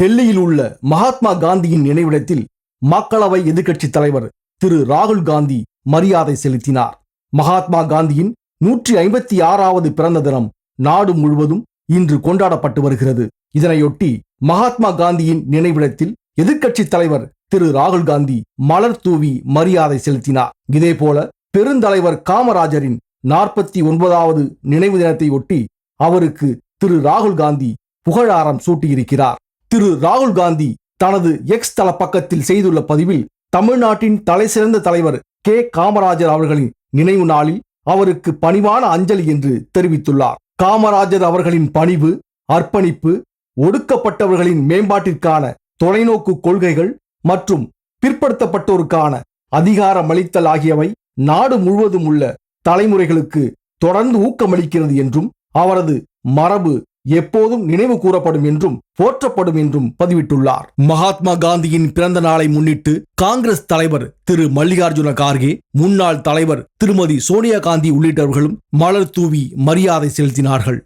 டெல்லியில் உள்ள மகாத்மா காந்தியின் நினைவிடத்தில் மக்களவை எதிர்க்கட்சி தலைவர் திரு ராகுல் காந்தி மரியாதை செலுத்தினார். மகாத்மா காந்தியின் நூற்றி ஐம்பத்தி ஆறாவது பிறந்த தினம் நாடு முழுவதும் இன்று கொண்டாடப்பட்டு வருகிறது. இதனையொட்டி மகாத்மா காந்தியின் நினைவிடத்தில் எதிர்க்கட்சி தலைவர் திரு ராகுல் காந்தி மலர் தூவி மரியாதை செலுத்தினார். இதேபோல பெருந்தலைவர் காமராஜரின் நாற்பத்தி ஒன்பதாவது நினைவு தினத்தை ஒட்டி அவருக்கு திரு ராகுல் காந்தி புகழாரம் சூட்டியிருக்கிறார். திரு ராகுல் காந்தி தனது எக்ஸ் தள பக்கத்தில் செய்துள்ள பதிவில் தமிழ்நாட்டின் தலைசிறந்த தலைவர் கே. காமராஜர் அவர்களின் நினைவு நாளில் அவருக்கு பணிவான அஞ்சலி என்று தெரிவித்துள்ளார். காமராஜர் அவர்களின் பணிவு அர்ப்பணிப்பு ஒடுக்கப்பட்டவர்களின் மேம்பாட்டிற்கான தொலைநோக்கு கொள்கைகள் மற்றும் பிற்படுத்தப்பட்டோருக்கான அதிகாரமளித்தல் ஆகியவை நாடு முழுவதும் உள்ள தலைமுறைகளுக்கு தொடர்ந்து ஊக்கமளிக்கிறது என்றும் அவரது மரபு எப்போதும் நினைவு கூறப்படும் என்றும் போற்றப்படும் என்றும் பதிவிட்டுள்ளார். மகாத்மா காந்தியின் பிறந்த நாளை முன்னிட்டு காங்கிரஸ் தலைவர் திரு மல்லிகார்ஜுன கார்கே முன்னாள் தலைவர் திருமதி சோனியா காந்தி உள்ளிட்டவர்களும் மலர் தூவி மரியாதை செலுத்தினார்கள்.